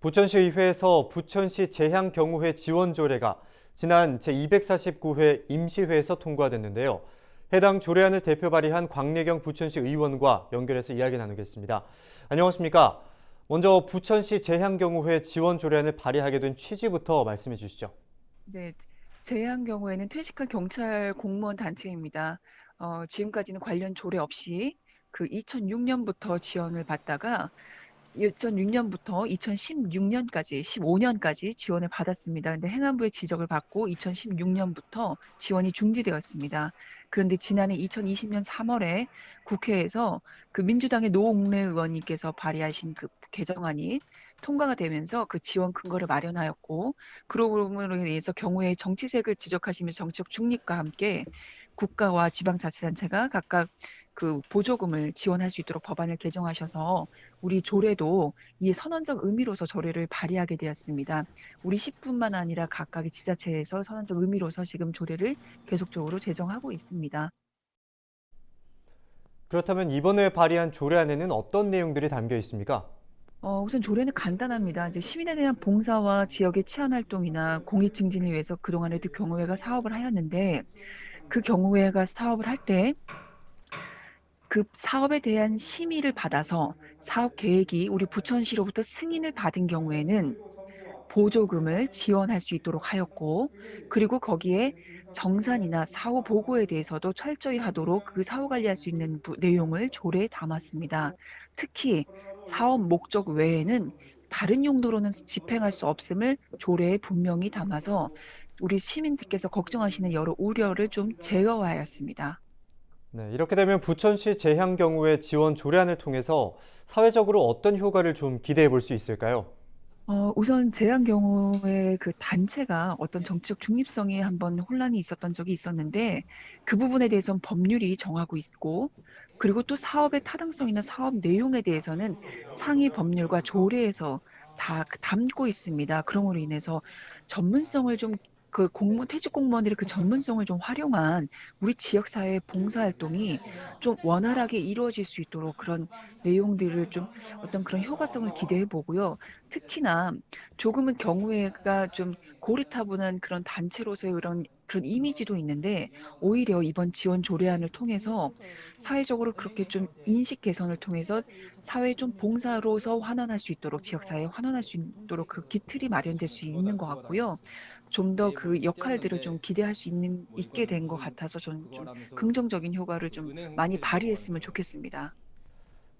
부천시의회에서 부천시 재향경우회 지원 조례가 지난 제249회 임시회에서 통과됐는데요. 해당 조례안을 대표 발의한 광래경 부천시 의원과 연결해서 이야기 나누겠습니다. 안녕하십니까? 먼저 부천시 재향경우회 지원 조례안을 발의하게 된 취지부터 말씀해 주시죠. 네, 제한 경우에는 퇴직한 경찰 공무원 단체입니다. 어, 지금까지는 관련 조례 없이 그 2006년부터 지원을 받다가 2006년부터 2016년까지 15년까지 지원을 받았습니다. 근데 행안부의 지적을 받고 2016년부터 지원이 중지되었습니다. 그런데 지난해 2020년 3월에 국회에서 그 민주당의 노웅래 의원님께서 발의하신 그 개정안이 통과가 되면서 그 지원 근거를 마련하였고 그러므로 인해서 경우에 정치색을 지적하시면서 정치적 중립과 함께 국가와 지방자치단체가 각각 그 보조금을 지원할 수 있도록 법안을 개정하셔서 우리 조례도 이 선언적 의미로서 조례를 발의하게 되었습니다. 우리 시뿐만 아니라 각각의 지자체에서 선언적 의미로서 지금 조례를 계속적으로 제정하고 있습니다. 그렇다면 이번에 발의한 조례안에는 어떤 내용들이 담겨 있습니까? 어, 우선 조례는 간단합니다. 이제 시민에 대한 봉사와 지역의 치안 활동이나 공익 증진을 위해서 그동안에도 경호회가 사업을 하였는데 그 경호회가 사업을 할 때 그 사업에 대한 심의를 받아서 사업 계획이 우리 부천시로부터 승인을 받은 경우에는 보조금을 지원할 수 있도록 하였고 그리고 거기에 정산이나 사후 보고에 대해서도 철저히 하도록 그 사후 관리할 수 있는 부- 내용을 조례에 담았습니다. 특히 사업 목적 외에는 다른 용도로는 집행할 수 없음을 조례에 분명히 담아서 우리 시민들께서 걱정하시는 여러 우려를 좀 제거하였습니다. 네, 이렇게 되면 부천시 재향 경우회 지원 조례안을 통해서 사회적으로 어떤 효과를 좀 기대해 볼 수 있을까요? 어, 우선 제한 경우에 그 단체가 어떤 정치적 중립성이 한번 혼란이 있었던 적이 있었는데 그 부분에 대해서는 법률이 정하고 있고 그리고 또 사업의 타당성이나 사업 내용에 대해서는 상위 법률과 조례에서 다 담고 있습니다. 그러므로 인해서 전문성을 좀 그 공무원, 퇴직 공무원들이 그 전문성을 좀 활용한 우리 지역 사회 봉사 활동이 좀 원활하게 이루어질 수 있도록 그런 내용들을 좀 어떤 그런 효과성을 기대해 보고요. 특히나 조금은 경우에가 좀 고리타분한 그런 단체로서의 그런 그런 이미지도 있는데 오히려 이번 지원 조례안을 통해서 사회적으로 그렇게 좀 인식 개선을 통해서 사회에 좀 봉사로서 환원할 수 있도록 지역사회에 환원할 수 있도록 그 기틀이 마련될 수 있는 것 같고요. 좀 더 그 역할들을 좀 기대할 수 있는 있게 된 것 같아서 저는 좀 긍정적인 효과를 좀 많이 발휘했으면 좋겠습니다.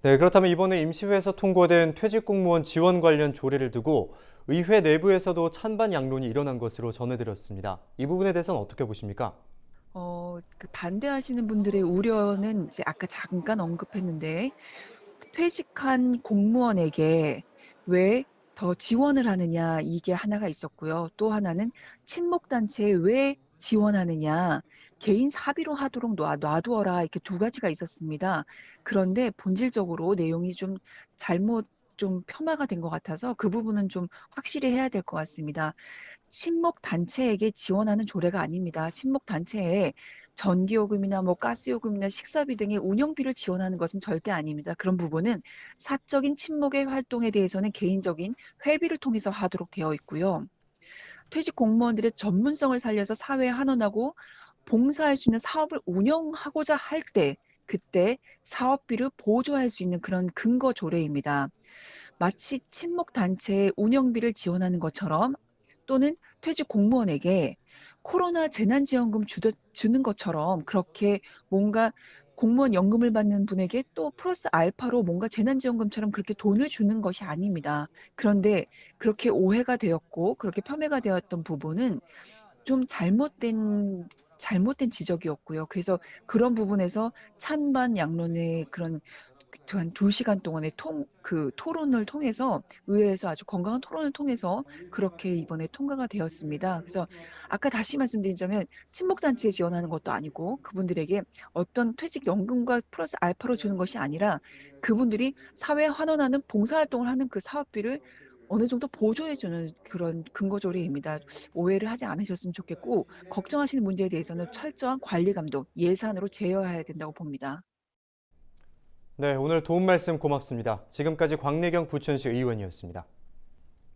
네, 그렇다면 이번에 임시회에서 통과된 퇴직 공무원 지원 관련 조례를 두고 의회 내부에서도 찬반 양론이 일어난 것으로 전해드렸습니다. 이 부분에 대해서는 어떻게 보십니까? 어, 그 반대하시는 분들의 우려는 이제 아까 잠깐 언급했는데 퇴직한 공무원에게 왜 더 지원을 하느냐 이게 하나가 있었고요. 또 하나는 친목 단체에 왜 지원하느냐 개인 사비로 하도록 놔, 놔두어라 이렇게 두 가지가 있었습니다. 그런데 본질적으로 내용이 좀 잘못 좀 폄하가 된 것 같아서 그 부분은 좀 확실히 해야 될 것 같습니다. 친목 단체에게 지원하는 조례가 아닙니다. 친목 단체에 전기요금이나 뭐 가스요금이나 식사비 등의 운영비를 지원하는 것은 절대 아닙니다. 그런 부분은 사적인 친목의 활동에 대해서는 개인적인 회비를 통해서 하도록 되어 있고요. 퇴직 공무원들의 전문성을 살려서 사회에 환원하고 봉사할 수 있는 사업을 운영하고자 할 때 그때 사업비를 보조할 수 있는 그런 근거 조례입니다. 마치 친목 단체의 운영비를 지원하는 것처럼 또는 퇴직 공무원에게 코로나 재난지원금 주는 것처럼 그렇게 뭔가 공무원 연금을 받는 분에게 또 플러스 알파로 뭔가 재난지원금처럼 그렇게 돈을 주는 것이 아닙니다. 그런데 그렇게 오해가 되었고 그렇게 폄훼가 되었던 부분은 좀 잘못된 잘못된 지적이었고요. 그래서 그런 부분에서 찬반 양론의 그런 한두 시간 동안의 통, 그 토론을 통해서 의회에서 아주 건강한 토론을 통해서 그렇게 이번에 통과가 되었습니다. 그래서 아까 다시 말씀드리자면 친목단체에 지원하는 것도 아니고 그분들에게 어떤 퇴직연금과 플러스 알파로 주는 것이 아니라 그분들이 사회에 환원하는 봉사활동을 하는 그 사업비를 어느 정도 보조해주는 그런 근거 조례입니다. 오해를 하지 않으셨으면 좋겠고 걱정하시는 문제에 대해서는 철저한 관리 감독, 예산으로 제어해야 된다고 봅니다. 네, 오늘 도움 말씀 고맙습니다. 지금까지 광래경 부천시 의원이었습니다.